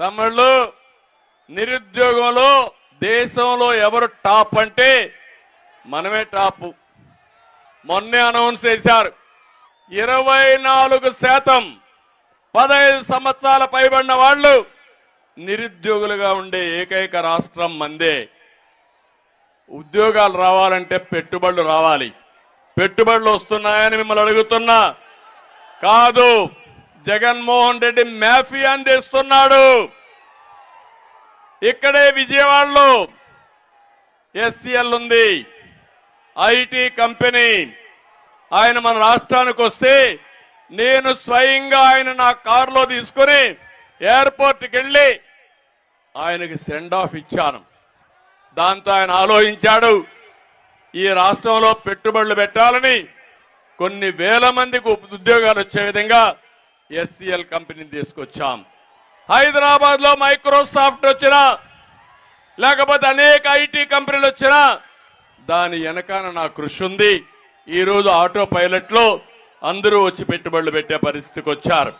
తమ్ముళ్ళు నిరుద్యోగంలో దేశంలో ఎవరు టాప్ అంటే మనమే టాప్. మొన్నే అనౌన్స్ చేశారు. ఇరవై నాలుగు శాతం పదహైదు సంవత్సరాల పైబడిన వాళ్ళు నిరుద్యోగులుగా ఉండే ఏకైక రాష్ట్రం మందే. ఉద్యోగాలు రావాలంటే పెట్టుబడులు రావాలి. పెట్టుబడులు వస్తున్నాయని మిమ్మల్ని అడుగుతున్నా. కాదు. జగన్మోహన్ రెడ్డి మాఫియాని తెస్తున్నాడు ఇక్కడే విజయవాడలో ఎస్సీఎల్ ఉంది. IT company. ఆయన మన రాష్ట్రానికి వస్తే నేను స్వయంగా ఆయన నా కారులో తీసుకుని ఎయిర్పోర్ట్కి వెళ్ళి ఆయనకి సెండ్ ఆఫ్ ఇచ్చాను. దాంతో ఆయన ఆలోచించాడు ఈ రాష్ట్రంలో పెట్టుబడులు పెట్టాలని కొన్ని వేల మందికి ఉద్యోగాలు వచ్చే విధంగా ఎస్సీఎల్ కంపెనీని తీసుకొచ్చాం. హైదరాబాద్లో మైక్రోసాఫ్ట్ వచ్చినా లేకపోతే అనేక ఐటీ కంపెనీలు వచ్చినా దాని వెనకాన నా కృషి ఉంది. ఈ రోజు ఆటో పైలట్లో అందరూ వచ్చి పెట్టుబడులు పెట్టే పరిస్థితికి వచ్చారు.